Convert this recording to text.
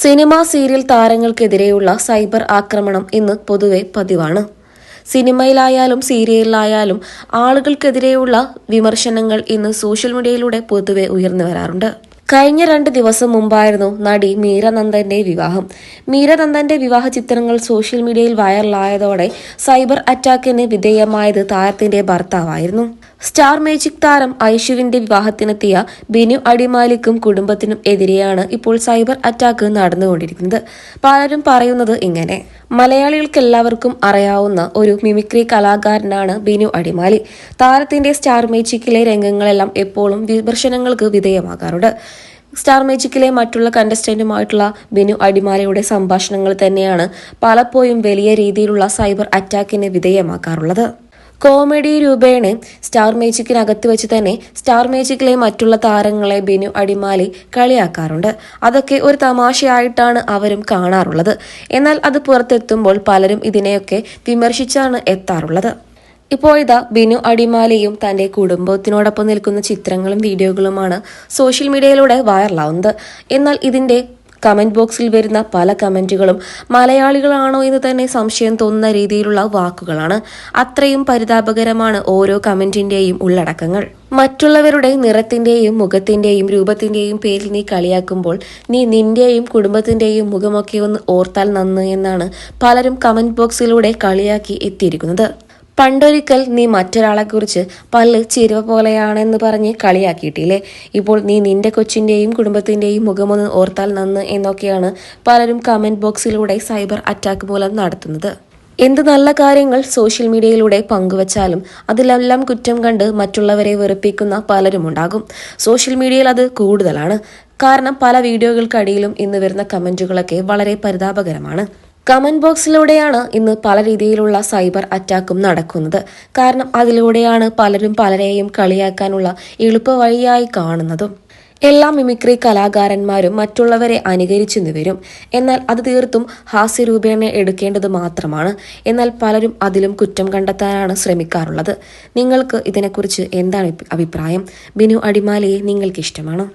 Cinema serial താരങ്ങൾക്കെതിരെയുള്ള cyber ആക്രമണം ഇന്ന് പൊതുവെ പതിവാണ്. സിനിമയിലായാലും സീരിയലിലായാലും ആളുകൾക്കെതിരെയുള്ള വിമർശനങ്ങൾ ഇന്ന് സോഷ്യൽ മീഡിയയിലൂടെ പൊതുവെ ഉയർന്നു വരാറുണ്ട്. കഴിഞ്ഞ രണ്ട് ദിവസം മുമ്പായിരുന്നു നടി മീര നന്ദന്റെ വിവാഹം. മീര നന്ദന്റെ വിവാഹ ചിത്രങ്ങൾ സോഷ്യൽ മീഡിയയിൽ വൈറലായതോടെ സൈബർ അറ്റാക്കിന് വിധേയമായത് താരത്തിന്റെ ഭർത്താവായിരുന്നു. സ്റ്റാർ മേജിക് താരം ഐഷുവിന്റെ വിവാഹത്തിനെത്തിയ ബിനു അടിമാലിക്കും കുടുംബത്തിനും എതിരെയാണ് ഇപ്പോൾ സൈബർ അറ്റാക്ക് നടന്നുകൊണ്ടിരിക്കുന്നത്. പലരും പറയുന്നത് ഇങ്ങനെ മലയാളികൾക്ക് എല്ലാവർക്കും അറിയാവുന്ന ഒരു മിമിക്രി കലാകാരനാണ് ബിനു അടിമാലി. താരത്തിന്റെ സ്റ്റാർ മേജിക്കിലെ രംഗങ്ങളെല്ലാം എപ്പോഴും വിമർശനങ്ങൾക്ക് വിധേയമാകാറുണ്ട്. സ്റ്റാർ മേജിക്കിലെ മറ്റുള്ള കണ്ടസ്റ്റന്റുമായിട്ടുള്ള ബിനു അടിമാലിയുടെ സംഭാഷണങ്ങൾ തന്നെയാണ് പലപ്പോഴും വലിയ രീതിയിലുള്ള സൈബർ അറ്റാക്കിന് വിധേയമാക്കാറുള്ളത്. കോമഡി രൂപേണ സ്റ്റാർ മേജിക്കിനകത്ത് വെച്ച് തന്നെ സ്റ്റാർ മേജിക്കിലെ മറ്റുള്ള താരങ്ങളെ ബിനു അടിമാലി കളിയാക്കാറുണ്ട്. അതൊക്കെ ഒരു തമാശയായിട്ടാണ് അവരും കാണാറുള്ളത്. എന്നാൽ അത് പുറത്തെത്തുമ്പോൾ പലരും ഇതിനെയൊക്കെ വിമർശിച്ചാണ് എത്താറുള്ളത്. ഇപ്പോൾ ഇതാ ബിനു അടിമാലിയും തന്റെ കുടുംബത്തിനോടൊപ്പം നിൽക്കുന്ന ചിത്രങ്ങളും വീഡിയോകളുമാണ് സോഷ്യൽ മീഡിയയിലൂടെ വൈറലാവുന്നത്. എന്നാൽ ഇതിന്റെ കമന്റ് ബോക്സിൽ വരുന്ന പല കമന്റുകളും മലയാളികളാണോ എന്ന് തന്നെ സംശയം തോന്നുന്ന രീതിയിലുള്ള വാക്കുകളാണ്. അത്രയും പരിതാപകരമാണ് ഓരോ കമന്റിന്റെയും ഉള്ളടക്കങ്ങൾ. മറ്റുള്ളവരുടെ നിറത്തിന്റെയും മുഖത്തിന്റെയും രൂപത്തിന്റെയും പേരിൽ നീ കളിയാക്കുമ്പോൾ നീ നിന്റെയും കുടുംബത്തിന്റെയും മുഖമൊക്കെ ഒന്ന് ഓർത്താൽ നന്ന് എന്നാണ് പലരും കമന്റ് ബോക്സിലൂടെ കളിയാക്കി എത്തിയിരിക്കുന്നത്. പണ്ടൊരിക്കൽ നീ മറ്റൊരാളെക്കുറിച്ച് പല്ല് ചിരുവ പോലെയാണെന്ന് പറഞ്ഞ് കളിയാക്കിയിട്ടില്ലേ? ഇപ്പോൾ നീ നിന്റെ കൊച്ചിന്റെയും കുടുംബത്തിന്റെയും മുഖമൊന്ന് ഓർത്താൽ നന്ന് എന്നൊക്കെയാണ് പലരും കമന്റ് ബോക്സിലൂടെ സൈബർ അറ്റാക്ക് മൂലം നടത്തുന്നത്. എന്ത് നല്ല കാര്യങ്ങൾ സോഷ്യൽ മീഡിയയിലൂടെ പങ്കുവച്ചാലും അതിലെല്ലാം കുറ്റം കണ്ട് മറ്റുള്ളവരെ വെറുപ്പിക്കുന്ന പലരും ഉണ്ടാകും. സോഷ്യൽ മീഡിയയിൽ അത് കൂടുതലാണ്. കാരണം പല വീഡിയോകൾക്കടിയിലും ഇന്ന് വരുന്ന കമന്റുകളൊക്കെ വളരെ പരിതാപകരമാണ്. കമന്റ് ബോക്സിലൂടെയാണ് ഇന്ന് പല രീതിയിലുള്ള സൈബർ അറ്റാക്കും നടക്കുന്നത്. കാരണം അതിലൂടെയാണ് പലരും പലരെയും കളിയാക്കാനുള്ള എളുപ്പ വഴിയായി കാണുന്നതും. എല്ലാ മിമിക്രി കലാകാരന്മാരും മറ്റുള്ളവരെ അനുകരിച്ചു വരും. എന്നാൽ അത് തീർത്തും ഹാസ്യരൂപേണ എടുക്കേണ്ടത് മാത്രമാണ്. എന്നാൽ പലരും അതിലും കുറ്റം കണ്ടെത്താനാണ് ശ്രമിക്കാറുള്ളത്. നിങ്ങൾക്ക് ഇതിനെക്കുറിച്ച് എന്താണ് അഭിപ്രായം? ബിനു അടിമാലിയെ നിങ്ങൾക്ക് ഇഷ്ടമാണോ